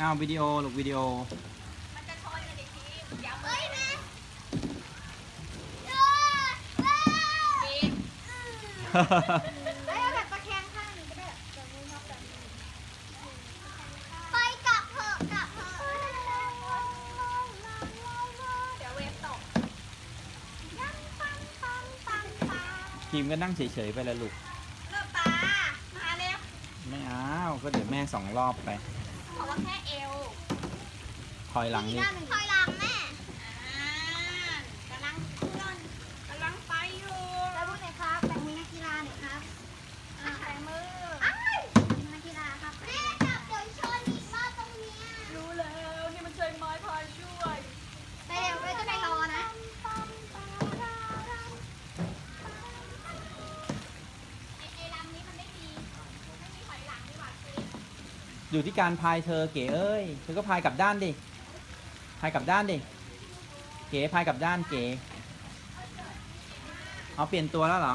อ้าววิดีโอลูกวิดีโอ มันจะชนกันอีกทีอย่าเอ้ยแม่ปีกไอ้เอาแบบตะแคงข้างนี้ก็ได้แบบนี้ชอบแบบนี้ไปกลับเถอะกลับเถอะเดี๋ยวเวฟตกยังปังปังปังปังทีมก็นั่งเฉยๆไปแล้วลูกเลิกตามาเร็ว ไม่เอาก็เดี๋ยวแม่สองรอบไป ขอว่าแค่เอวคอยหลังอีกนี่ด้านหนึ่งถอย อยู่ที่การพายเธอเก๋เอ้ย เธอก็พายกลับด้านดิ พายกลับด้านดิ เก๋พายกลับด้านเก๋ เอาเปลี่ยนตัวแล้วเหรอ